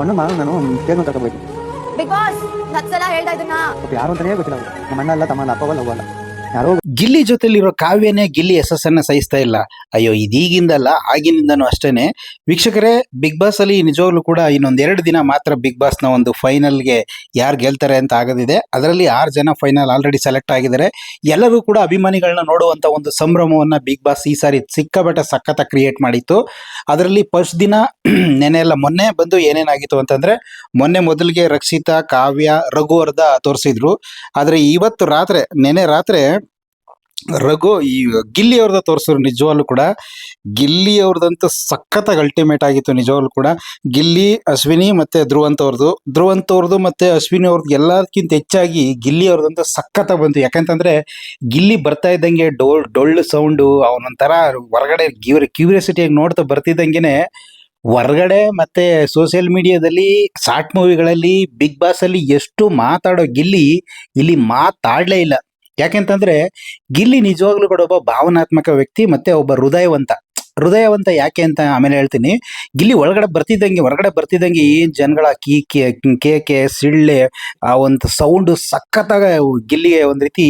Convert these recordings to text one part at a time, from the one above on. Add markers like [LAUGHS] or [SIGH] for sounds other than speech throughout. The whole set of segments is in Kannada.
ಅಣ್ಣ ನಾನು ನಾನು ಸ್ಟೇಟ್ಮೆಂಟ್ ತಗೋಬೇಕು ಬಿಗ್ ಬಾಸ್ ಹತ್ತು ಸಲ ಹೇಳ್ತಾ ಇದನ್ನ ಯಾರು ಅಂತಾನೆ ಗೊತ್ತಿಲ್ಲ. ನಮ್ಮ ಅಣ್ಣ ಅಲ್ಲ ತಮ್ಮ ಅಲ್ಲ ಅಪ್ಪವಲ್ಲ ಹೋಗಲ್ಲ ಯಾರೋ ಗಿಲ್ಲಿ ಜೊತೆಲಿರೋ ಕಾವ್ಯನೇ ಗಿಲ್ಲಿ ಯಶಸ್ಸನ್ನ ಸಹಿಸ್ತಾ ಇಲ್ಲ. ಅಯ್ಯೋ, ಇದೀಗಿಂದಲ್ಲ, ಆಗಿನಿಂದನು ಅಷ್ಟೇನೆ. ವೀಕ್ಷಕರೇ ಬಿಗ್ ಬಾಸ್ ಅಲ್ಲಿ ನಿಜವಾಗ್ಲೂ ಕೂಡ ಇನ್ನೊಂದೆರಡು ದಿನ ಮಾತ್ರ ಬಿಗ್ ಬಾಸ್ನ ಒಂದು ಫೈನಲ್ಗೆ ಯಾರು ಗೆಲ್ತಾರೆ ಅಂತ ಆಗದಿದೆ. ಅದರಲ್ಲಿ ಆರು ಜನ ಫೈನಲ್ ಆಲ್ರೆಡಿ ಸೆಲೆಕ್ಟ್ ಆಗಿದ್ದಾರೆ. ಎಲ್ಲರೂ ಕೂಡ ಅಭಿಮಾನಿಗಳನ್ನ ನೋಡುವಂತ ಒಂದು ಸಂಭ್ರಮವನ್ನ ಬಿಗ್ ಬಾಸ್ ಈ ಸಾರಿ ಸಿಕ್ಕಾಬಟ್ಟೆ ಸಖತ್ತ ಕ್ರಿಯೇಟ್ ಮಾಡಿತ್ತು. ಅದರಲ್ಲಿ ಫಸ್ಟ್ ದಿನ [CLEARS THROAT] ನೆನೆ ಎಲ್ಲ ಮೊನ್ನೆ ಬಂದು ಏನೇನಾಗಿತ್ತು ಅಂತಂದ್ರೆ, ಮೊನ್ನೆ ಮೊದಲಿಗೆ ರಕ್ಷಿತಾ, ಕಾವ್ಯ, ರಘುವರ್ಧ ತೋರಿಸಿದ್ರು. ಆದ್ರೆ ಇವತ್ತು ರಾತ್ರಿ ನೆನೆ ರಾತ್ರಿ ರಘು, ಈ ಗಿಲ್ಲಿ ಅವ್ರದ್ದು ತೋರಿಸಿದ್ರು ನಿಜವಾಗ್ಲೂ ಕೂಡ. ಗಿಲ್ಲಿ ಅವ್ರದಂತೂ ಸಖತ್ತಾಗಿ ಅಲ್ಟಿಮೇಟ್ ಆಗಿತ್ತು ನಿಜವಾಗ್ಲೂ ಕೂಡ. ಗಿಲ್ಲಿ, ಅಶ್ವಿನಿ ಮತ್ತೆ ಧ್ರುವಂತ ಅವ್ರದ್ದು ಧ್ರುವಂತ ಅವ್ರದ್ದು ಮತ್ತೆ ಅಶ್ವಿನಿ ಅವ್ರದ್ದು ಎಲ್ಲದಕ್ಕಿಂತ ಹೆಚ್ಚಾಗಿ ಗಿಲ್ಲಿ ಅವ್ರದಂತೂ ಸಖತ್ತಾಗಿ ಬಂತು. ಯಾಕಂತಂದ್ರೆ ಗಿಲ್ಲಿ ಬರ್ತಾ ಇದ್ದಂಗೆ ಡೋಳ್, ಡೊಳ್ಳು ಸೌಂಡು ಅವನೊಂಥರ ಹೊರಗಡೆ ಕ್ಯೂರಿಯಾಸಿಟಿಯಾಗಿ ನೋಡ್ತಾ ಬರ್ತಿದ್ದಂಗೆನೆ ಹೊರಗಡೆ ಮತ್ತೆ ಸೋಷಿಯಲ್ ಮೀಡಿಯಾದಲ್ಲಿ ಶಾರ್ಟ್ ಮೂವಿಗಳಲ್ಲಿ ಬಿಗ್ ಬಾಸ್ ಅಲ್ಲಿ ಎಷ್ಟು ಮಾತಾಡೋ ಗಿಲ್ಲಿ, ಇಲ್ಲಿ ಮಾತಾಡಲೇ ಇಲ್ಲ. ಯಾಕೆಂತಂದ್ರೆ ಗಿಲ್ಲಿ ನಿಜವಾಗ್ಲೂ ಕೂಡ ಒಬ್ಬ ಭಾವನಾತ್ಮಕ ವ್ಯಕ್ತಿ ಮತ್ತೆ ಒಬ್ಬ ಹೃದಯವಂತ. ಹೃದಯವಂತ ಯಾಕೆ ಅಂತ ಆಮೇಲೆ ಹೇಳ್ತೀನಿ. ಗಿಲ್ಲಿ ಒಳಗಡೆ ಬರ್ತಿದ್ದಂಗೆ ಹೊರಗಡೆ ಬರ್ತಿದ್ದಂಗೆ ಏನ್ ಜನಗಳ ಕೀ ಕೇಕೆ ಸಿಳ್ಳೆ ಆ ಒಂದು ಸೌಂಡ್ ಸಖತ್ತಾಗ ಗಿಲ್ಲಿಗೆ ಒಂದ್ ರೀತಿ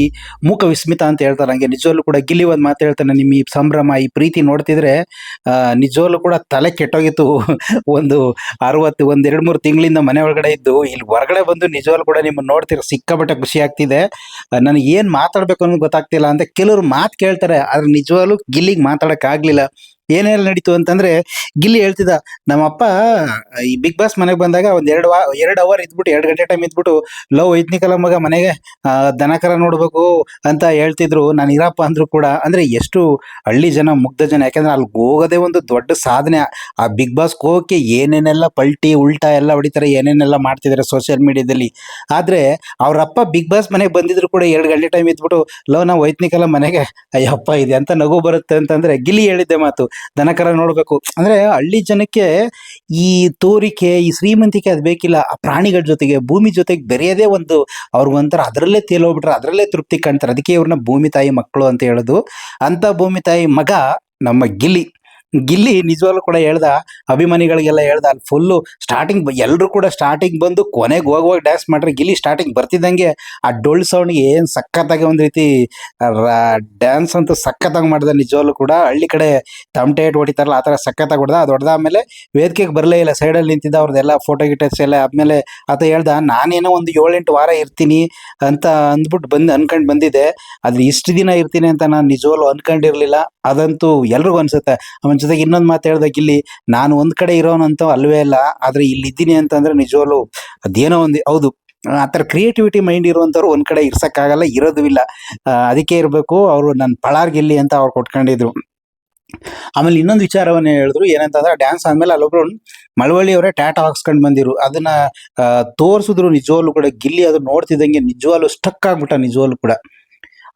ಮೂಕ ವಿಸ್ಮಿತ ಅಂತ ಹೇಳ್ತಾರೆ. ಹಂಗೆ ನಿಜವಲ್ಲೂ ಕೂಡ ಗಿಲ್ಲಿ ಒಂದ್ ಮಾತು ಹೇಳ್ತಾನೆ ನಿಮ್ಮ ಈ ಸಂಭ್ರಮ ಈ ಪ್ರೀತಿ ನೋಡ್ತಿದ್ರೆ ಆ, ನಿಜವಾಗ್ಲೂ ಕೂಡ ತಲೆ ಕೆಟ್ಟೋಗಿತ್ತು. [LAUGHS] ಒಂದು ಅರವತ್ತು ಒಂದ್ ಎರಡ್ ಮೂರು ತಿಂಗಳಿಂದ ಮನೆ ಒಳಗಡೆ ಇದ್ದು ಇಲ್ಲಿ ಹೊರಗಡೆ ಬಂದು ನಿಜವಾಗ್ಲೂ ಕೂಡ ನಿಮ್ಮನ್ನು ನೋಡ್ತಿರೋ ಸಿಕ್ಕಾಪಟ್ಟೆ ಖುಷಿ ಆಗ್ತಿದೆ. ನನಗೆ ಏನ್ ಮಾತಾಡ್ಬೇಕು ಅನ್ನೋದು ಗೊತ್ತಾಗ್ತಿಲ್ಲ ಅಂತ ಕೆಲವರು ಮಾತು ಕೇಳ್ತಾರೆ ಆದ್ರೆ ನಿಜವಾಗ್ಲೂ ಗಿಲ್ಲಿಗೆ ಮಾತಾಡಕ್ ಆಗ್ಲಿಲ್ಲ. ಏನೆಲ್ಲ ನಡೀತು ಅಂತಂದ್ರೆ ಗಿಲ್ಲಿ ಹೇಳ್ತಿದ್ದ, ನಮ್ಮಪ್ಪ ಈ ಬಿಗ್ ಬಾಸ್ ಮನೆಗೆ ಬಂದಾಗ ಒಂದ್ ಎರಡು ಎರಡು ಅವರ್ ಇದ್ಬಿಟ್ಟು, ಎರಡು ಗಂಟೆ ಟೈಮ್ ಇದ್ಬಿಟ್ಟು, ಲವ್ ಐತ್ನಿಕಲ ಮಗ ಮನೆಗೆ ದನಕರ ನೋಡ್ಬೇಕು ಅಂತ ಹೇಳ್ತಿದ್ರು. ನಾನು ಇರಪ್ಪ ಅಂದ್ರು ಕೂಡ, ಅಂದ್ರೆ ಎಷ್ಟು ಹಳ್ಳಿ ಜನ, ಮುಗ್ಧ ಜನ, ಯಾಕಂದ್ರೆ ಅಲ್ಲಿ ಹೋಗೋದೇ ಒಂದು ದೊಡ್ಡ ಸಾಧನೆ. ಆ ಬಿಗ್ ಬಾಸ್ ಹೋಗಕ್ಕೆ ಏನೇನೆಲ್ಲ ಪಲ್ಟಿ, ಉಲ್ಟಾ ಎಲ್ಲ ಹೊಡಿತಾರೆ, ಏನೇನೆಲ್ಲ ಮಾಡ್ತಿದ್ದಾರೆ ಸೋಷಿಯಲ್ ಮೀಡಿಯಾದಲ್ಲಿ ಆದ್ರೆ ಅವರಪ್ಪ ಬಿಗ್ ಬಾಸ್ ಮನೆಗೆ ಬಂದಿದ್ರು ಕೂಡ ಎರಡು ಗಂಟೆ ಟೈಮ್ ಇದ್ಬಿಟ್ಟು, ಲವ್, ನಾವು ವೈತ್ನಿಕಲ್ಲ ಮನೆಗೆ, ಅಯ್ಯಪ್ಪ, ಇದೆ ಅಂತ ನಗು ಬರುತ್ತೆ ಅಂತಂದ್ರೆ ಗಿಲಿ ಹೇಳಿದ್ದೆ ಮಾತು. ದನಕರ ನೋಡ್ಬೇಕು. ಅಂದ್ರೆ ಹಳ್ಳಿ ಜನಕ್ಕೆ ಈ ತೋರಿಕೆ, ಈ ಶ್ರೀಮಂತಿಕೆ ಅದು ಬೇಕಿಲ್ಲ. ಆ ಪ್ರಾಣಿಗಳ ಜೊತೆಗೆ, ಭೂಮಿ ಜೊತೆಗೆ ಬೆರೆಯದೇ ಒಂದು ಅವ್ರಿಗೊಂಥರ ಅದರಲ್ಲೇ ತೇಲೋಗ್ಬಿಟ್ರೆ ಅದರಲ್ಲೇ ತೃಪ್ತಿ ಕಾಣ್ತಾರೆ. ಅದಕ್ಕೆ ಇವ್ರನ್ನ ಭೂಮಿ ತಾಯಿ ಮಕ್ಕಳು ಅಂತ ಹೇಳೋದು. ಅಂತ ಭೂಮಿ ತಾಯಿ ಮಗ ನಮ್ಮ ಗಿಲ್ಲಿ. ಗಿಲ್ಲಿ ನಿಜವಾಗ್ಲೂ ಕೂಡ ಹೇಳ್ದ, ಅಭಿಮಾನಿಗಳಿಗೆಲ್ಲ ಹೇಳ್ದ ಅಲ್ಲಿ ಫುಲ್ಲು ಸ್ಟಾರ್ಟಿಂಗ್ ಎಲ್ಲರೂ ಕೂಡ ಸ್ಟಾರ್ಟಿಂಗ್ ಬಂದು ಕೊನೆಗೆ ಹೋಗುವಾಗ ಡ್ಯಾನ್ಸ್ ಮಾಡ್ರೆ ಗಿಲ್ಲಿ ಸ್ಟಾರ್ಟಿಂಗ್ ಬರ್ತಿದ್ದಂಗೆ ಆ ಡೊಳ್ಳು ಸೌಂಡ್ಗೆ ಏನು ಸಖತ್ತಾಗಿ ಒಂದು ರೀತಿ ಡ್ಯಾನ್ಸ್ ಅಂತೂ ಸಖತ್ತಾಗಿ ಮಾಡ್ದ ನಿಜವಾಗ್ಲೂ ಕೂಡ. ಹಳ್ಳಿ ಕಡೆ ತಮಟೆ ಇಟ್ಟು ಹೊಡಿತಾರಲ್ಲ, ಆ ಥರ ಸಖತ್ತಾಗಿ ಹೊಡೆದ. ಅದು ಹೊಡೆದಾದ್ಮೇಲೆ ವೇದಿಕೆಗೆ ಬರಲೇ ಇಲ್ಲ. ಸೈಡಲ್ಲಿ ನಿಂತಿದ್ದ ಅವ್ರದ್ದೆಲ್ಲ ಫೋಟೋ ಗಿಟರ್ಸ್ ಎಲ್ಲ ಆದಮೇಲೆ ಆತ ಹೇಳ್ದ, ನಾನೇನೋ ಒಂದು ಏಳೆಂಟು ವಾರ ಇರ್ತೀನಿ ಅಂತ ಅಂದ್ಬಿಟ್ಟು ಬಂದು, ಅನ್ಕೊಂಡ್ ಬಂದಿದ್ದೆ ಅದು ಇಷ್ಟು ದಿನ ಇರ್ತೀನಿ ಅಂತ ನಾನು ನಿಜವಾಗ್ಲೂ ಅನ್ಕೊಂಡಿರಲಿಲ್ಲ. ಅದಂತೂ ಎಲ್ರಿಗೂ ಅನ್ಸುತ್ತೆ. ಜೊತೆಗೆ ಇನ್ನೊಂದು ಮಾತು ಹೇಳ್ದಕ್ಕೆ ಇಲ್ಲಿ ನಾನು ಒಂದ್ ಕಡೆ ಇರೋನಂತ ಅಲ್ವೇ ಆದ್ರೆ ಇಲ್ಲಿ ಇದ್ದೀನಿ ಅಂತಂದ್ರೆ ನಿಜವಾಗ್ಲೂ ಅದೇನೋ ಒಂದು, ಹೌದು, ಆ ಥರ ಕ್ರಿಯೇಟಿವಿಟಿ ಮೈಂಡ್ ಇರುವಂಥವ್ರು ಒಂದ್ ಕಡೆ ಇರ್ಸಕ್ಕಾಗಲ್ಲ, ಇರೋದು ಇಲ್ಲ. ಅದಕ್ಕೆ ಇರಬೇಕು, ಅವರು ನನ್ನ ಪಳಾರ್ ಗಿಲ್ಲಿ ಅಂತ ಅವ್ರು ಕೊಟ್ಕೊಂಡಿದ್ರು. ಆಮೇಲೆ ಇನ್ನೊಂದು ವಿಚಾರವನ್ನ ಹೇಳಿದ್ರು, ಏನಂತಂದ್ರೆ ಡ್ಯಾನ್ಸ್ ಆದ್ಮೇಲೆ ಅಲ್ಲೊಬ್ರು ಮಳವಳ್ಳಿ ಅವರೇ ಟ್ಯಾಟ ಹಾಕ್ಸ್ಕೊಂಡ್ ಬಂದಿರು ಅದನ್ನ ತೋರಿಸಿದ್ರು ತೋರ್ಸಿದ್ರು ನಿಜವಾಗ್ಲೂ ಕೂಡ, ಗಿಲ್ಲಿ ಅದು ನೋಡ್ತಿದ್ದಂಗೆ ನಿಜವಾಗ್ಲೂ ಸ್ಟಕ್ ಆಗ್ಬಿಟ್ಟ ನಿಜವಾಗ್ಲೂ ಕೂಡ.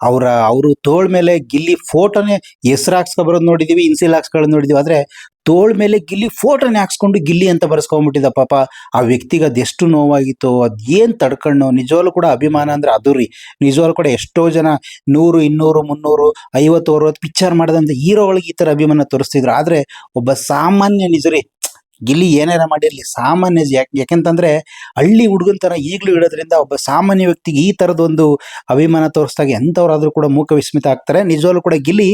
ಅವರ, ಅವರು ತೋಳ್ ಮೇಲೆ ಗಿಲ್ಲಿ ಫೋಟೋನೇ ಹೆಸರು ಹಾಕ್ಸ್ಕೊ ಬರೋದು ನೋಡಿದೀವಿ, ಇನ್ಸಿಲ್ ಹಾಕ್ಸ್ಕೊಳ್ಳೋದು ನೋಡಿದೀವಿ. ಆದ್ರೆ ತೋಳ್ ಮೇಲೆ ಗಿಲ್ಲಿ ಫೋಟೋನೇ ಹಾಕ್ಸ್ಕೊಂಡು ಗಿಲ್ಲಿ ಅಂತ ಬರ್ಸ್ಕೊಂಡ್ಬಿಟ್ಟಿದ್ದ ಪಾಪ. ಆ ವ್ಯಕ್ತಿಗೆ ಅದೆಷ್ಟು ನೋವಾಗಿತ್ತು, ಅದ್ ಏನ್ ತಡ್ಕೊಂಡು ನಿಜವಾಗ್ಲೂ ಕೂಡ ಅಭಿಮಾನ ಅಂದ್ರೆ ಅದು ರೀ. ನಿಜವಾಗ್ಲೂ ಕೂಡ ಎಷ್ಟೋ ಜನ ನೂರು, ಇನ್ನೂರು, ಮುನ್ನೂರು, ಐವತ್ತು, ಅರವತ್ತು ಪಿಕ್ಚರ್ ಮಾಡದಂತ ಹೀರೋಗಳಿಗೆ ಈ ತರ ಅಭಿಮಾನ ತೋರಿಸ್ತಿದ್ರು. ಆದ್ರೆ ಒಬ್ಬ ಸಾಮಾನ್ಯ ನಿಜ ರೀ ಗಿಲ್ಲಿ ಏನಾರ ಮಾಡಿರ್ಲಿ, ಸಾಮಾನ್ಯ ಯಾಕೆ ಯಾಕೆಂತಂದ್ರೆ ಹಳ್ಳಿ ಹುಡುಗನ್ ತರ ಈಗ್ಲೂ ಇಡೋದ್ರಿಂದ ಒಬ್ಬ ಸಾಮಾನ್ಯ ವ್ಯಕ್ತಿಗೆ ಈ ತರದೊಂದು ಅಭಿಮಾನ ತೋರಿಸಿದಾಗ ಎಂಥವ್ರಾದ್ರೂ ಕೂಡ ಮೂಕ ವಿಸ್ಮಿತ ಆಗ್ತಾರೆ. ನಿಜವಾಗ್ಲೂ ಕೂಡ ಗಿಲ್ಲಿ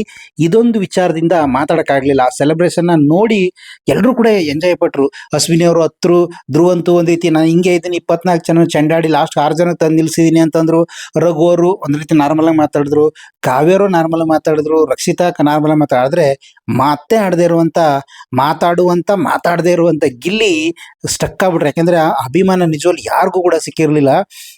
ಇದೊಂದು ವಿಚಾರದಿಂದ ಮಾತಾಡಕ್ಕಾಗ್ಲಿಲ್ಲ. ಆ ಸೆಲೆಬ್ರೇಷನ್ ನೋಡಿ ಎಲ್ಲರೂ ಕೂಡ ಎಂಜಾಯ್ ಪಟ್ರು. ಅಶ್ವಿನಿ ಅವರು ಹತ್ರು ಧ್ರುವಂತು ಒಂದು ರೀತಿ ನಾನು ಹಿಂಗೆ ಇದ್ದೀನಿ, ಇಪ್ಪತ್ನಾಲ್ಕು ಜನ ಚೆಂಡಾಡಿ ಲಾಸ್ಟ್ ಆರು ಜನ ತಂದು ನಿಲ್ಸಿದೀನಿ ಅಂತಂದ್ರು. ರಘು ಅವರು ಒಂದ್ ರೀತಿ ನಾರ್ಮಲ್ ಆಗಿ ಮಾತಾಡಿದ್ರು. ಕಾವ್ಯರು ನಾರ್ಮಲ್ ಆಗಿ ಮಾತಾಡಿದ್ರು. ರಕ್ಷಿತಾ ನಾರ್ಮಲ್ ಆಗಿ ಮಾತಾಡಿದ್ರೆ. ಮಾತೇ ಆಡದೇ ಇರುವಂತ, ಮಾತಾಡುವಂತ, ಮಾತಾಡದೇ ಇರುವಂತ ಗಿಲ್ಲಿ ಸ್ಟಕ್ ಆಗ್ಬಿಟ್ರೆ. ಯಾಕೆಂದ್ರೆ ಅಭಿಮಾನ ನಿಜವಾಗ್ಲು ಯಾರಿಗೂ ಕೂಡ ಸಿಕ್ಕಿರ್ಲಿಲ್ಲ.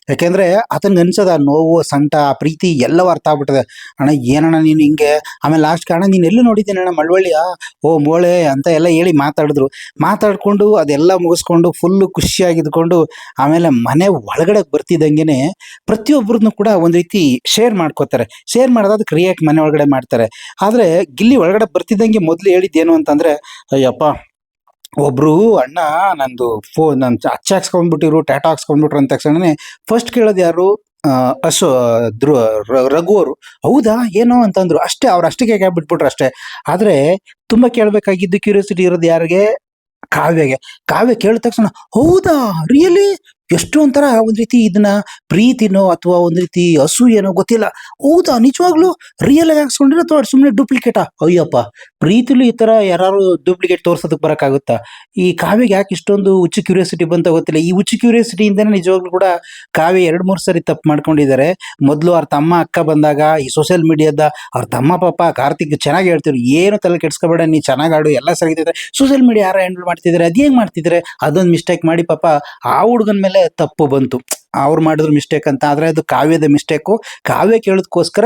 ಯಾಕೆಂದ್ರೆ ಅತನ್ ಅನ್ಸದ ನೋವು, ಸಂಟ ಪ್ರೀತಿ ಎಲ್ಲವೂ ಅರ್ಥ ಆಗ್ಬಿಟ್ಟದೆ. ಅಣ್ಣ, ಏನಣ್ಣ ನೀನು ಹಿಂಗೆ? ಆಮೇಲೆ ಲಾಸ್ಟ್ ಕಾರಣ ನೀನು ಎಲ್ಲಿ ನೋಡಿದ್ದೀನಿ ಅಣ್ಣ ಮಳವಳ್ಳಿಯ? ಓ, ಮೋಳೆ ಅಂತ ಎಲ್ಲ ಹೇಳಿ ಮಾತಾಡಿದ್ರು. ಮಾತಾಡ್ಕೊಂಡು ಅದೆಲ್ಲ ಮುಗಿಸ್ಕೊಂಡು ಫುಲ್ಲು ಖುಷಿಯಾಗಿದ್ಕೊಂಡು ಆಮೇಲೆ ಮನೆ ಒಳಗಡೆ ಬರ್ತಿದ್ದಂಗೆನೆ ಪ್ರತಿಯೊಬ್ಬರನ್ನು ಕೂಡ ಒಂದು ರೀತಿ ಶೇರ್ ಮಾಡ್ಕೋತಾರೆ. ಶೇರ್ ಮಾಡೋದಾದ ಕ್ರಿಯೇಟ್ ಮನೆ ಒಳಗಡೆ ಮಾಡ್ತಾರೆ. ಆದ್ರೆ ಗಿಲ್ಲಿ ಒಳಗಡೆ ಬರ್ತಿದ್ದಂಗೆ ಮೊದ್ಲು ಹೇಳಿದ್ದೇನು ಅಂತಂದ್ರೆ, ಅಯ್ಯಪ್ಪ ಒಬ್ರು, ಅಣ್ಣ, ನಂದು ಫೋನ್ ನನ್ ಅಚ್ಚ ಹಾಕ್ಸ್ಕೊಂಡ್ಬಿಟ್ಟಿರು ಟಾಟಾ ಹಾಕ್ಸ್ಕೊಂಡ್ಬಿಟ್ರು ಅಂದ ತಕ್ಷಣನೇ ಫಸ್ಟ್ ಕೇಳೋದು ಯಾರು? ಅಶೋ ಧ್ರುವ ರಘು ಅವರು. ಹೌದಾ? ಏನೋ? ಅಂತಂದ್ರು. ಅಷ್ಟೇ, ಅವ್ರು ಅಷ್ಟಕ್ಕೆ ಬಿಟ್ಬಿಟ್ರು ಅಷ್ಟೇ. ಆದ್ರೆ ತುಂಬಾ ಕೇಳ್ಬೇಕಾಗಿದ್ದು ಕ್ಯೂರಿಯಾಸಿಟಿ ಇರೋದು ಯಾರಿಗೆ? ಕಾವ್ಯಗೆ. ಕಾವ್ಯ ಕೇಳಿದ ತಕ್ಷಣ, ಹೌದಾ? ರಿಯಲಿ ಎಷ್ಟು ಒಂಥರ ಒಂದ್ ರೀತಿ ಇದನ್ನ ಪ್ರೀತಿನೋ ಅಥವಾ ಒಂದ್ ರೀತಿ ಅಸೂಯೆನೋ ಗೊತ್ತಿಲ್ಲ. ಹೌದಾ? ನಿಜವಾಗ್ಲೂ? ರಿಯಲ್ ಆಗಿ ಹಾಕ್ಸ್ಕೊಂಡಿರೋ ಅಥವಾ ಸುಮ್ಮನೆ ಡೂಪ್ಲಿಕೇಟಾ ಅಯ್ಯಪ್ಪ! ಪ್ರೀತಿಲೂ ಈ ತರ ಯಾರು ಡೂಪ್ಲಿಕೇಟ್ ತೋರ್ಸೋದಕ್ಕೆ ಬರೋಕ್ಕಾಗುತ್ತಾ? ಈ ಕಾವ್ಯಗೆ ಯಾಕೆ ಇಷ್ಟೊಂದು ಹುಚ್ಚು ಕ್ಯೂರಿಯಾಸಿಟಿ ಬಂತ ಗೊತ್ತಿಲ್ಲ. ಈ ಹುಚ್ಚು ಕ್ಯೂರಿಯಾಸಿಟಿಯಿಂದನೇ ನಿಜವಾಗ್ಲೂ ಕೂಡ ಕಾವ್ಯ ಎರಡು ಮೂರು ಸರಿ ತಪ್ಪು ಮಾಡ್ಕೊಂಡಿದ್ದಾರೆ. ಮೊದಲು ಅವ್ರ ತಮ್ಮ ಅಕ್ಕ ಬಂದಾಗ ಈ ಸೋಷಿಯಲ್ ಮೀಡಿಯಾದ ಅವ್ರ ತಮ್ಮ ಪಾಪ ಕಾರ್ತಿಕ್ ಚೆನ್ನಾಗಿ ಹೇಳ್ತಿದ್ರು. ಏನು ತಲೆ ಕೆಡ್ಸ್ಕೊಬೇಡ, ನೀ ಚೆನ್ನಾಗಿ ಆಡು ಎಲ್ಲ ಸರಿ ಸೋಷಿಯಲ್ ಮೀಡಿಯಾ ಯಾರು ಹ್ಯಾಂಡಲ್ ಮಾಡ್ತಿದ್ದಾರೆ? ಏನ್ ಮಾಡ್ತಿದ್ರೆ ಅದೊಂದು ಮಿಸ್ಟೇಕ್ ಮಾಡಿ ಪಾಪ ಆ ಹುಡುಗನ ಮೇಲೆ ತಪ್ಪು ಬಂತು. ಅವ್ರು ಮಾಡಿದ್ರು ಮಿಸ್ಟೇಕ್ ಅಂತ, ಆದ್ರೆ ಅದು ಕಾವ್ಯದ ಮಿಸ್ಟೇಕು ಕಾವ್ಯ ಕೇಳೋದಕ್ಕೋಸ್ಕರ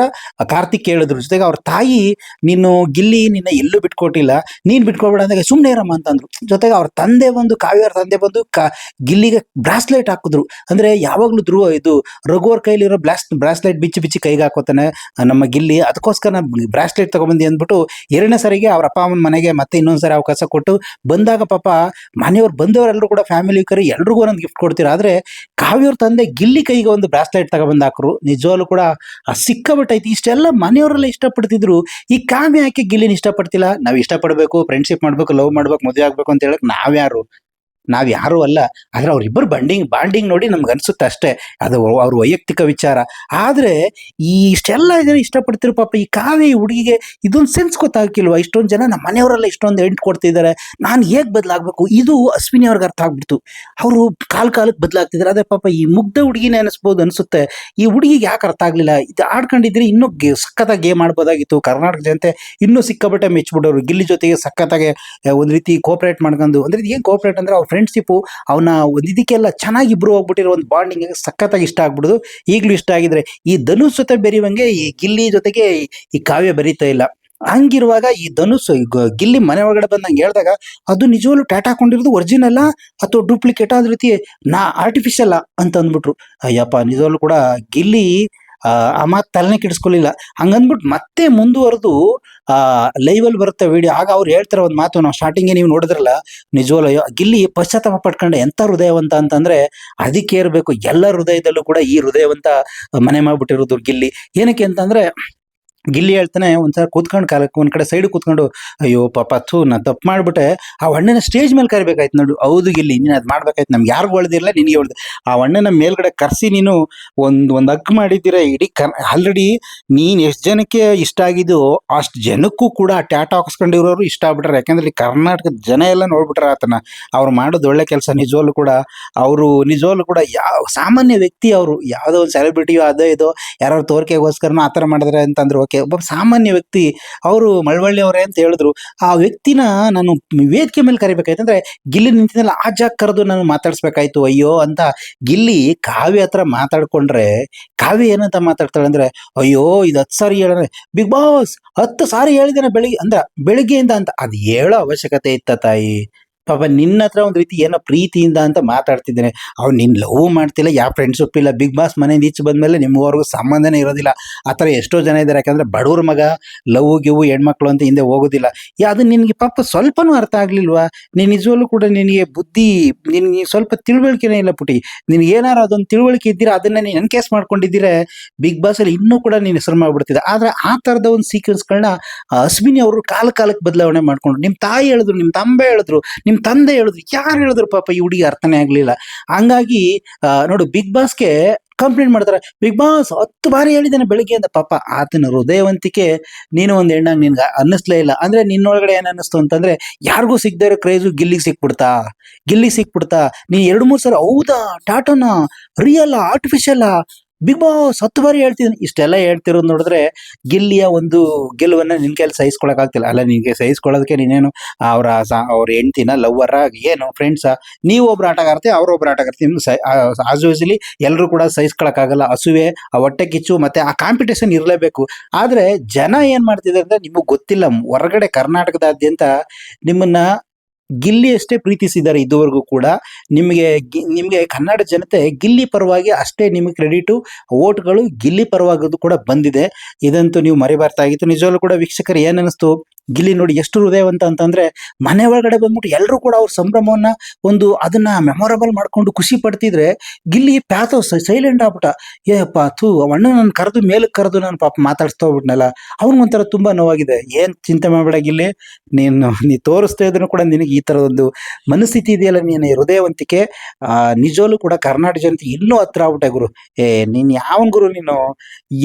ಕಾರ್ತಿಕ್ ಕೇಳಿದ್ರು ಜೊತೆಗೆ ಅವ್ರ ತಾಯಿ, ನೀನು ಗಿಲ್ಲಿ, ನಿನ್ನ ಎಲ್ಲೂ ಬಿಟ್ಕೊಟ್ಟಿಲ್ಲ. ನೀನು ಬಿಟ್ಕೊಬೇಡ ಅಂದಾಗ ಸುಮ್ಮನೆ ಇರಮ್ಮ ಅಂತಂದ್ರು ಜೊತೆಗೆ ಅವ್ರ ತಂದೆ ಬಂದು ಕಾವ್ಯ ತಂದೆ ಬಂದು ಕಾ, ಗಿಲ್ಲಿಗೆ ಬ್ರಾಸ್ಲೈಟ್ ಹಾಕಿದ್ರು. ಅಂದ್ರೆ ಯಾವಾಗಲೂ ಧ್ರುವ ಇದು, ರಘುವರ್ ಕೈಲಿರೋ ಬ್ಲಾಸ್ ಬ್ರಾಸ್ಲೈಟ್ ಬಿಚ್ಚಿ ಬಿಚ್ಚಿ ಕೈಗೆ ಹಾಕೋತಾನೆ, ನಮ್ಮ ಗಿಲ್ಲಿ. ಅದಕ್ಕೋಸ್ಕರ ನಾನು ಬ್ರಾಸ್ಲೈಟ್ ತೊಗೊಬಂದು ಅಂದ್ಬಿಟ್ಟು, ಎರಡನೇ ಸಾರಿಗೆ ಅವ್ರ ಅಪ್ಪ ಅಮ್ಮನ ಮನೆಗೆ ಮತ್ತೆ ಇನ್ನೊಂದ್ಸರಿ ಅವಕಾಶ ಕೊಟ್ಟು, ಬಂದಾಗ ಪಾಪ ಮನೆಯವ್ರು ಬಂದವರೆಲ್ಲರೂ ಕೂಡ ಫ್ಯಾಮಿಲಿ ಕರೆ ಎಲ್ರಿಗೂ ಒಂದೊಂದು ಗಿಫ್ಟ್ ಕೊಡ್ತೀರಾ. ಆದ್ರೆ ಕಾವ್ಯವ್ರ ತಂದೆ ಗಿಲ್ಲಿ ಕೈಗೆ ಒಂದು ಬ್ರಾಸ್ಲೈಟ್ ತಗೊಬಂದು ಹಾಕರು. ನಿಜವಾಗ್ಲೂ ಕೂಡ ಸಿಕ್ಕಾಬಿಟ್ಟೈತಿ ಇಷ್ಟೆಲ್ಲ ಮನೆಯವರೆಲ್ಲ ಇಷ್ಟಪಡ್ತಿದ್ರು. ಈ ಕಾವ್ಯ ಯಾಕೆ ಗಿಲ್ಲಿನ ಇಷ್ಟಪಡ್ತಿಲ್ಲ? ನಾವು ಇಷ್ಟಪಡಬೇಕು ಫ್ರೆಂಡ್ಶಿಪ್ ಮಾಡ್ಬೇಕು ಲವ್ ಮಾಡ್ಬೇಕು, ಮದುವೆ ಆಗಬೇಕು ಅಂತ ಹೇಳಕ್ ನಾವ್ಯಾರು? ನಾವ್ ಯಾರು ಅಲ್ಲ, ಆದ್ರೆ ಅವರಿಬ್ಬರು ಬಂಡಿಂಗ್ ಬಾಂಡಿಂಗ್ ನೋಡಿ ನಮ್ಗೆ ಅನ್ಸುತ್ತೆ ಅಷ್ಟೇ. ಅದು ಅವ್ರ ವೈಯಕ್ತಿಕ ವಿಚಾರ. ಆದ್ರೆ ಈ ಇಷ್ಟೆಲ್ಲ ಜನ ಇಷ್ಟಪಡ್ತಿರೋ ಪಾಪ ಈ ಕಾವ್ಯ, ಈ ಹುಡುಗಿಗೆ ಇದೊಂದು ಸೆನ್ಸ್ ಗೊತ್ತಾಗಿಲ್ವಾ ಇಷ್ಟೊಂದು ಜನ ನಮ್ಮ ಮನೆಯವರೆಲ್ಲ ಇಷ್ಟೊಂದು ಎಂಟು ಕೊಡ್ತಿದ್ದಾರೆ ನಾನು ಹೇಗೆ ಬದಲಾಗಬೇಕು? ಇದು ಅಶ್ವಿನಿ ಅವ್ರಿಗೆ ಅರ್ಥ ಆಗ್ಬಿಡ್ತು. ಅವರು ಕಾಲ್ ಕಾಲಕ್ಕೆ ಬದಲಾಗ್ತಿದ್ದಾರೆ ಅದೇ ಪಾಪ ಈ ಮುಗ್ಧ ಹುಡುಗಿನೇ ಅನಿಸ್ಬೋದು ಅನ್ಸುತ್ತೆ. ಈ ಹುಡುಗಿಗೆ ಯಾಕೆ ಅರ್ಥ ಆಗಲಿಲ್ಲ? ಇದು ಆಡ್ಕೊಂಡಿದ್ರೆ ಇನ್ನೂ ಗೆ ಸಖತ್ತಾಗಿ ಗೇಮ್ ಆಡ್ಬೋದಾಗಿತ್ತು. ಕರ್ನಾಟಕ ಜನತೆ ಇನ್ನೂ ಸಿಕ್ಕಾಪಟ್ಟೆ ಮೆಚ್ಚಿಬಿಡೋರು ಗಿಲ್ಲಿ ಜೊತೆಗೆ ಸಖತ್ತಾಗಿ ಒಂದು ರೀತಿ ಕೋಪರೇಟ್ ಮಾಡ್ಕೊಂಡು ಅಂದ್ರೆ ಏನ್ ಕೋಪರೇಟ್ ಅಂದ್ರೆ ಅವ್ರ ಫ್ರೆಂಡ್ಶಿಪ್ಪು ಅವನ ಒಂದ್ ಇದಕ್ಕೆಲ್ಲ ಚೆನ್ನಾಗಿ ಇಬ್ರು ಹೋಗ್ಬಿಟ್ಟಿರೋ ಒಂದು ಬಾಂಡಿಂಗ್ ಸಖತ್ತಾಗಿ ಇಷ್ಟ ಆಗ್ಬಿಡೋದು. ಈಗಲೂ ಇಷ್ಟ ಆಗಿದ್ರೆ ಈ ಧನುಷ್ ಜೊತೆ ಬೆರೆಯುವಂಗೆ ಈ ಗಿಲ್ಲಿ ಜೊತೆಗೆ ಈ- ಕಾವ್ಯ ಬರೀತಾ ಇಲ್ಲ. ಹಂಗಿರುವಾಗ ಈ ಧನುಷ್ ಗಿಲ್ಲಿ ಮನೆ ಒಳಗಡೆ ಬಂದಂಗೆ ಹೇಳ್ದಾಗ, ಅದು ನಿಜವಲ್ಲೂ ಟಾಟಾ ಹಾಕೊಂಡಿರೋದು ಒರಿಜಿನಲ್ಲ ಅಥವಾ ಡೂಪ್ಲಿಕೇಟ್ ಆದ ರೀತಿ, ನಾ ಆರ್ಟಿಫಿಷಿಯಲ್ ಅಂತ ಅಂದ್ಬಿಟ್ರು ಅಯ್ಯಪ್ಪ ನಿಜವಲ್ಲೂ ಕೂಡ ಗಿಲ್ಲಿ ಆ ಮಾತು ತಲೆನೇ ಕೆಡಿಸ್ಕೊಳ್ಳಿಲ್ಲ ಹಂಗಂದ್ಬಿಟ್ಟು ಮತ್ತೆ ಮುಂದುವರೆದು, ಆ ಲೈವ್ ಅಲ್ಲಿ ಬರುತ್ತೆ ವಿಡಿಯೋ ಆಗ ಅವ್ರು ಹೇಳ್ತಾರೆ ಒಂದು ಮಾತು ನಾವು ಸ್ಟಾರ್ಟಿಂಗ್ ನೀವು ನೋಡಿದ್ರಲ್ಲ, ನಿಜವಲ್ಲ ಗಿಲ್ಲಿ ಪಶ್ಚಾತ್ತಾಪ ಪಡ್ಕೊಂಡೆ ಎಂತ ಹೃದಯವಂತ ಅಂತಂದ್ರೆ, ಅದಕ್ಕೆ ಇರಬೇಕು, ಎಲ್ಲ ಹೃದಯದಲ್ಲೂ ಕೂಡ ಈ ಹೃದಯವಂತ ಮನೆ ಮಾಡ್ಬಿಟ್ಟಿರೋದು ಗಿಲ್ಲಿ. ಏನಕ್ಕೆ ಅಂತಂದ್ರೆ ಗಿಲ್ಲಿ ಹೇಳ್ತಾನೆ, ಒಂದ್ಸಲ ಕೂತ್ಕೊಂಡು ಕಾಲಕ್ಕೆ, ಒಂದ್ ಕಡೆ ಸೈಡ್ ಕೂತ್ಕೊಂಡು, ಅಯ್ಯೋ ಪಾಪ, ಥೂ, ನಾ ತಪ್ಪು ಮಾಡ್ಬಿಟ್ಟೆ. ಆ ಅಣ್ಣನ ಸ್ಟೇಜ್ ಮೇಲೆ ಕರಿಬೇಕಾಯ್ತು ನೋಡು. ಹೌದು ಗಿಲ್ಲಿ, ನೀನು ಅದು ಮಾಡ್ಬೇಕಾಯ್ತು. ನಮ್ಗೆ ಯಾರು ಹೊಳ್ದಿರಲ್ಲ ನಿನಗೆ ಹೊಳ್ದು ಆ ಅಣ್ಣನ ಮೇಲ್ಗಡೆ ಕರ್ಸಿ ನೀನು ಒಂದ್ ಒಂದ್ ಹಗ್ ಮಾಡಿದ್ದೀರ, ಇಡೀ ಕರ್, ಆಲ್ರೆಡಿ ನೀನ್ ಎಷ್ಟು ಜನಕ್ಕೆ ಇಷ್ಟ ಆಗಿದ್ದು ಅಷ್ಟು ಜನಕ್ಕೂ ಕೂಡ ಟ್ಯಾಟ್ ಹಾಕಿಸ್ಕೊಂಡಿರೋರು ಇಷ್ಟ ಆಗ್ಬಿಟ್ರೆ ಯಾಕಂದ್ರೆ ಈ ಕರ್ನಾಟಕದ ಜನ ಎಲ್ಲ ನೋಡ್ಬಿಟ್ರೆ ಆತನ. ಅವ್ರು ಮಾಡೋದು ಒಳ್ಳೆ ಕೆಲಸ, ನಿಜವಾಗ್ಲು ಕೂಡ. ಅವರು, ನಿಜವಾಗ್ಲು ಕೂಡ ಯಾವ, ಸಾಮಾನ್ಯ ವ್ಯಕ್ತಿ ಅವರು, ಯಾವುದೋ ಒಂದು ಸೆಲೆಬ್ರಿಟಿಯೋ ಅದೋ, ಇದೋ ಯಾರು ತೋರಿಕೆಗೋಸ್ಕರನೋ ಆ ಥರ ಮಾಡಿದ್ರೆ ಅಂತಂದ್ರೆ, ಓಕೆ. ಒಬ್ಬ ಸಾಮಾನ್ಯ ವ್ಯಕ್ತಿ, ಅವರು ಮಳವಳ್ಳಿ ಅವರೇ ಅಂತ ಹೇಳಿದ್ರು, ಆ ವ್ಯಕ್ತಿನ ನಾನು ವೇದಿಕೆ ಮೇಲೆ ಕರಿಬೇಕಾಯ್ತಂದ್ರೆ ಗಿಲ್ಲಿ ನಿಂತಿದ್ದಲ್ಲ ಆ ಜಾಗ ಕರೆದು ನಾನು ಮಾತಾಡ್ಸ್ಬೇಕಾಯ್ತು, ಅಯ್ಯೋ ಅಂತ ಗಿಲ್ಲಿ ಕಾವ್ಯ ಹತ್ರ ಮಾತಾಡ್ಕೊಂಡ್ರೆ, ಕಾವ್ಯ ಏನಂತ ಮಾತಾಡ್ತಾಳೆ ಅಂದ್ರೆ, ಅಯ್ಯೋ ಇದು ಹತ್ತು ಸಾರಿ ಹೇಳ ಬಿಗ್ ಬಾಸ್ ಹತ್ತು ಸಾರಿ ಹೇಳಿದ್ದೇನೆ ಬೆಳಿಗ್ಗೆ ಅಂದ್ರೆ, ಬೆಳಿಗ್ಗೆಯಿಂದ ಅಂತ, ಅದು ಹೇಳೋ ಅವಶ್ಯಕತೆ ಇತ್ತ ತಾಯಿ. ಪಾಪ ನಿನ್ನ ಹತ್ರ ಒಂದ್ ರೀತಿ ಏನೋ ಪ್ರೀತಿಯಿಂದ ಅಂತ ಮಾತಾಡ್ತಿದ್ದೇನೆ. ಅವ್ನು ನಿನ್ ಲವ್ ಮಾಡ್ತಿಲ್ಲ, ಯಾವ ಫ್ರೆಂಡ್ಶಿಪ್ ಇಲ್ಲ ಬಿಗ್ ಬಾಸ್ ಮನೆಯಿಂದ ಈಚೆ ಬಂದ್ಮೇಲೆ ನಿಮ್ಮವರೆಗೂ ಸಂಬಂಧನೇ ಇರೋದಿಲ್ಲ. ಆ ಥರ ಎಷ್ಟೋ ಜನ ಇದ್ದಾರೆ, ಯಾಕಂದ್ರೆ ಬಡವ್ರ ಮಗ ಲವ್ ಗಿವು, ಹೆಣ್ಮಕ್ಳು ಅಂತ ಹಿಂದೆ ಹೋಗೋದಿಲ್ಲ. ಅದು ನಿನ್ಗೆ ಪಾಪ ಸ್ವಲ್ಪನೂ ಅರ್ಥ ಆಗ್ಲಿಲ್ವಾ? ನೀನ್ ನಿಜವಲ್ಲೂ ಕೂಡ ನಿನಗೆ ಬುದ್ಧಿ, ನಿನ್ಗೆ ಸ್ವಲ್ಪ ತಿಳುವಳಿಕೆನೇ ಇಲ್ಲ ಪುಟಿ ನಿನ್ಗೆ ಏನಾರು ಅದೊಂದು ತಿಳುವಳಿಕೆ ಇದ್ದೀರಾ, ಅದನ್ನ ನೀನು ಎನ್ಕೇಸ್ ಮಾಡ್ಕೊಂಡಿದ್ದೀರೆ ಬಿಗ್ ಬಾಸ್ ಅಲ್ಲಿ ಇನ್ನೂ ಕೂಡ ನೀನು ಹೆಸರು ಮಾಡಿಬಿಡ್ತಿದ್ದೆ. ಆದ್ರೆ ಆ ತರದ ಒಂದು ಸೀಕ್ವೆನ್ಸ್ಗಳನ್ನ ಅಶ್ವಿನಿ ಅವರು ಕಾಲ ಕಾಲಕ್ಕೆ ಬದಲಾವಣೆ ಮಾಡ್ಕೊಂಡ್ರು. ನಿಮ್ ತಾಯಿ ಹೇಳಿದ್ರು, ನಿಮ್ ತಂಬೆ ಹೇಳಿದ್ರು ತಂದೆ ಹೇಳಿದ್ರು, ಯಾರು ಹೇಳಿದ್ರು ಪಾಪ ಈ ಹುಡುಗಿ ಅರ್ಥನೇ ಆಗ್ಲಿಲ್ಲ. ಹಂಗಾಗಿ ನೋಡು ಬಿಗ್ ಬಾಸ್ಗೆ ಕಂಪ್ಲೇಂಟ್ ಮಾಡ್ತಾರೆ. ಬಿಗ್ ಬಾಸ್ ಹತ್ತು ಬಾರಿ ಹೇಳಿದ್ದಾನೆ ಬೆಳಿಗ್ಗೆ ಅಂತ ಪಾಪ. ಆತನ ಹೃದಯವಂತಿಕೆ ನೀನು ಒಂದು ಹೆಣ್ಣಾಗ್ ನಿನ್ಗೆ ಅನ್ನಿಸ್ಲೇ ಇಲ್ಲ. ಅಂದ್ರೆ ನಿನ್ನೊಳಗಡೆ ಏನ್ ಅನ್ನಿಸ್ತು ಅಂತಂದ್ರೆ, ಯಾರಿಗೂ ಸಿಗದೇ ಇರೋ ಕ್ರೇಜು ಗಿಲ್ಲಿಗೆ ಸಿಕ್ಬಿಡ್ತಾ? ಗಿಲ್ಲಿಗೆ ಸಿಕ್ಬಿಡ್ತಾ? ನೀನ್ ಎರಡು ಮೂರು ಸಲ ಹೌದಾ? ಟಾಟೋನಾ? ರಿಯಲ್ ಆರ್ಟಿಫಿಷಿಯಲ್ ಬಿಗ್ ಬಾಸ್ ಹತ್ತು ಬಾರಿ ಹೇಳ್ತಿದ್ದೀನಿ. ಇಷ್ಟೆಲ್ಲ ಹೇಳ್ತಿರೋದು ನೋಡಿದ್ರೆ ಗಿಲ್ಲಿಯ ಒಂದು ಗೆಲುವನ್ನ ನಿನ್ ಕೈಯಲ್ಲಿ ಸಹಿಸ್ಕೊಳಕ್ ಆಗ್ತಿಲ್ಲ. ಅಲ್ಲ, ನಿನ್ಗೆ ಸಹಿಸ್ಕೊಳ್ಳೋದಕ್ಕೆ ನೀನೇನು ಅವರ ಅವ್ರ ಹೆಂಡ್ತಿನ ಲವ್ವರ ಏನು ಫ್ರೆಂಡ್ಸ ನೀವು ಒಬ್ರು ಆಟಗಾರ್ತಿ ಅವ್ರೊಬ್ರು ಆಟಗಾರ್ತಿ. ಆಸ್ ಯೂಸಲಿ ಎಲ್ಲರೂ ಕೂಡ ಸಹಿಸ್ಕೊಳಕ್ಕಾಗಲ್ಲ ಹಸುವೆ, ಆ ಹೊಟ್ಟೆ ಕಿಚ್ಚು ಮತ್ತೆ ಆ ಕಾಂಪಿಟೇಷನ್ ಇರಲೇಬೇಕು. ಆದ್ರೆ ಜನ ಏನ್ ಮಾಡ್ತಿದ್ದಾರೆ ಅಂದ್ರೆ ನಿಮಗೆ ಗೊತ್ತಿಲ್ಲ. ಹೊರಗಡೆ ಕರ್ನಾಟಕದಾದ್ಯಂತ ನಿಮ್ಮನ್ನ ಗಿಲ್ಲಿ ಅಷ್ಟೇ ಪ್ರೀತಿಸಿದ್ದಾರೆ ಇದುವರೆಗೂ ಕೂಡ. ನಿಮಗೆ ನಿಮಗೆ ಕನ್ನಡ ಜನತೆ ಗಿಲ್ಲಿ ಪರವಾಗಿ ಅಷ್ಟೇ ನಿಮಗೆ ಕ್ರೆಡಿಟು ಓಟ್ಗಳು ಗಿಲ್ಲಿ ಪರವಾಗದು ಕೂಡ ಬಂದಿದೆ. ಇದಂತೂ ನೀವು ಮರಿಬಾರ್ದಾಗಿತ್ತು. ನಿಜವಾಗ್ಲೂ ಕೂಡ ವೀಕ್ಷಕರು ಏನು ಗಿಲ್ಲಿ ನೋಡಿ ಎಷ್ಟು ಹೃದಯವಂತ ಅಂತಂದ್ರೆ ಮನೆ ಒಳಗಡೆ ಬಂದ್ಬಿಟ್ಟು ಎಲ್ಲರೂ ಕೂಡ ಅವ್ರ ಸಂಭ್ರಮವನ್ನ ಒಂದು ಅದನ್ನ ಮೆಮೊರಬಲ್ ಮಾಡ್ಕೊಂಡು ಖುಷಿ ಪಡ್ತಿದ್ರೆ ಗಿಲ್ಲಿ ಪ್ಯಾಥೋ ಸೈಲೆಂಟ್ ಆಗ್ಬಿಟ್ಟ. ಏಪ್ಪ ಥೂ ಅಣ್ಣ ನನ್ನ ಕರೆದು ಮೇಲಕ್ಕೆ ಕರೆದು ನಾನು ಪಾಪ ಮಾತಾಡ್ಸ್ತಾ ಹೋಗ್ಬಿಟ್ನಲ್ಲ. ಅವ್ನಿಗೊಂಥರ ತುಂಬಾ ನೋವಾಗಿದೆ. ಏನ್ ಚಿಂತೆ ಮಾಡಬೇಡ ಗಿಲ್ಲಿ. ನೀನು, ನೀ ತೋರಿಸ್ತಾ ಇದ್ರು ಕೂಡ ನಿನಗೆ ಈ ತರ ಒಂದು ಮನಸ್ಥಿತಿ ಇದೆಯಲ್ಲ ನೀನು ಹೃದಯವಂತಿಕೆ. ಆ ನಿಜವಲ್ಲೂ ಕೂಡ ಕರ್ನಾಟಕ ಜನತೆ ಇನ್ನೂ ಹತ್ರ ಆಗ್ಬಿಟ್ಟೆ ಗುರು. ಏ, ನೀನ್ ಯಾವನ್ ಗುರು ನೀನು?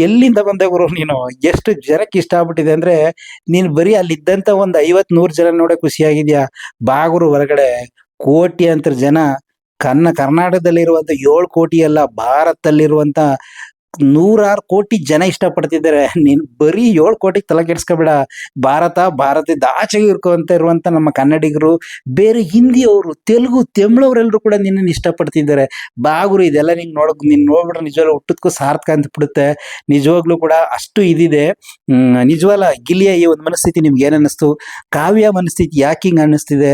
ಎಲ್ಲಿಂದ ಬಂದೆ ಗುರು ನೀನು? ಎಷ್ಟು ಜನಕ್ಕೆ ಇಷ್ಟ ಆಗ್ಬಿಟ್ಟಿದೆ ಅಂದ್ರೆ ನೀನ್ ಬರೀ ಅಲ್ಲಿ ಇದ್ದಂತ ಒಂದ್ ಐವತ್ ನೂರ್ ಜನ ನೋಡ ಖುಷಿಯಾಗಿದ್ಯಾ? ಬಾಗುರು ಹೊರಗಡೆ ಕೋಟಿ ಅಂತ ಜನ ಕನ್ನ ಕರ್ನಾಟಕದಲ್ಲಿರುವಂತ ಏಳು ಕೋಟಿ ಅಲ್ಲ ಭಾರತದಲ್ಲಿರುವಂತ ನೂರಾರು ಕೋಟಿ ಜನ ಇಷ್ಟಪಡ್ತಿದ್ದಾರೆ. ನೀನ್ ಬರೀ ಏಳು ಕೋಟಿ ತಲೆ ಕೆಡ್ಸ್ಕೊಬೇಡ. ಭಾರತ, ಭಾರತದ ಆಚೆಗೆ ಇರ್ಕೊಂತ ಇರುವಂತ ನಮ್ಮ ಕನ್ನಡಿಗರು, ಬೇರೆ ಹಿಂದಿಯವರು, ತೆಲುಗು ತಮಿಳವರೆಲ್ಲರೂ ಕೂಡ ನಿನ್ನನ್ನು ಇಷ್ಟಪಡ್ತಿದ್ದಾರೆ. ಬಾಗುರು, ಇದೆಲ್ಲ ನಿಂಗೆ ನೋಡ್ ನೀನ್ ನೋಡ್ಬಿಟ್ರೆ ನಿಜವಾಗ್ಲೂ ಹುಟ್ಟದಕ್ಕೂ ಸಾರ್ಥಕ ಅಂತ ಬಿಡುತ್ತೆ. ನಿಜವಾಗ್ಲೂ ಕೂಡ ಅಷ್ಟು ಇದಿದೆ. ನಿಜವಲ್ಲ, ಗಿಲ್ಲಿಯ ಈ ಒಂದು ಮನಸ್ಥಿತಿ ನಿಮ್ಗೆ ಏನ್ ಕಾವ್ಯ ಮನಸ್ಥಿತಿ ಯಾಕೆ ಹಿಂಗ್ ಅನ್ನಿಸ್ತಿದೆ?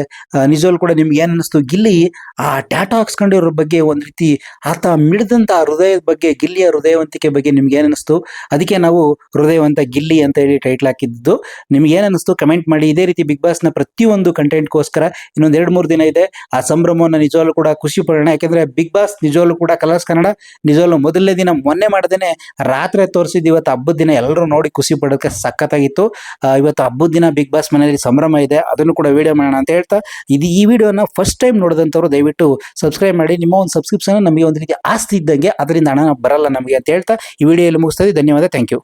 ನಿಜವಾಗ್ಲೂ ಕೂಡ ನಿಮ್ಗೆ ಏನ್ ಗಿಲ್ಲಿ, ಆ ಟ್ಯಾಟಾ ಹಾಕ್ಸ್ಕೊಂಡಿರೋ ಬಗ್ಗೆ ಒಂದ್ ರೀತಿ ಆತ ಮಿಡಿದಂತ ಹೃದಯದ ಬಗ್ಗೆ, ಗಿಲ್ಲಿಯ ಹೃದಯವಂತಿಕೆ ಬಗ್ಗೆ ನಿಮ್ಗೆ ಏನಿಸ್ತು ಅದಕ್ಕೆ ನಾವು ಹೃದಯವಂತ ಗಿಲ್ಲಿ ಅಂತ ಹೇಳಿ ಟೈಟ್ಲ್ ಹಾಕಿದ್ದು. ನಿಮ್ಗೆ ಏನಿಸ್ತು ಕಮೆಂಟ್ ಮಾಡಿ. ಇದೇ ರೀತಿ ಬಿಗ್ ಬಾಸ್ನ ಪ್ರತಿಯೊಂದು ಕಂಟೆಂಟ್ಗೋಸ್ಕರ ಇನ್ನೊಂದು ಎರಡು ಮೂರು ದಿನ ಇದೆ. ಆ ಸಂಭ್ರಮವನ್ನ ನಿಜವಾಗ್ಲೂ ಕೂಡ ಖುಷಿ ಪಡೋಣ. ಯಾಕಂದ್ರೆ ಬಿಗ್ ಬಾಸ್ ನಿಜವಾಗ್ಲೂ ಕೂಡ ಕಲರ್ಸ್ ಕನ್ನಡ ನಿಜವಾಗ್ಲೂ ಮೊದಲನೇ ದಿನ ಮೊನ್ನೆ ಮಾಡ್ದೇನೆ ರಾತ್ರಿ ತೋರಿಸಿದ್ದು ಇವತ್ತು ಹಬ್ಬದ ದಿನ ಎಲ್ಲರೂ ನೋಡಿ ಖುಷಿ ಪಡೋದಕ್ಕೆ ಸಖತ್ತಾಗಿತ್ತು. ಇವತ್ತು ಹಬ್ಬದ ದಿನ ಬಿಗ್ ಬಾಸ್ ಮನೆಯಲ್ಲಿ ಸಂಭ್ರಮ ಇದೆ. ಅದನ್ನು ಕೂಡ ವಿಡಿಯೋ ಮಾಡೋಣ ಅಂತ ಹೇಳ್ತಾ ಇದು ಈ ವಿಡಿಯೋನ ಫಸ್ಟ್ ಟೈಮ್ ನೋಡಿದಂಥವ್ರು ದಯವಿಟ್ಟು ಸಬ್ಸ್ಕ್ರೈಬ್ ಮಾಡಿ. ನಿಮ್ಮ ಒಂದು ಸಬ್ಸ್ಕ್ರಿಪ್ಷನ್ ನಮಗೆ ಒಂದು ರೀತಿ ಆಸ್ತಿ ಇದ್ದಂಗೆ ಅದರಿಂದ ಹಣ ಬರಲ್ಲ ನಮಗೆ ಅಂತ ಹೇಳ್ತಾ ಈ ವಿಡಿಯೋ ಇಲ್ಲಿ ಇದ್ದೀನಿ. ಧನ್ಯವಾದ ಥ್ಯಾಂಕ್ ಯು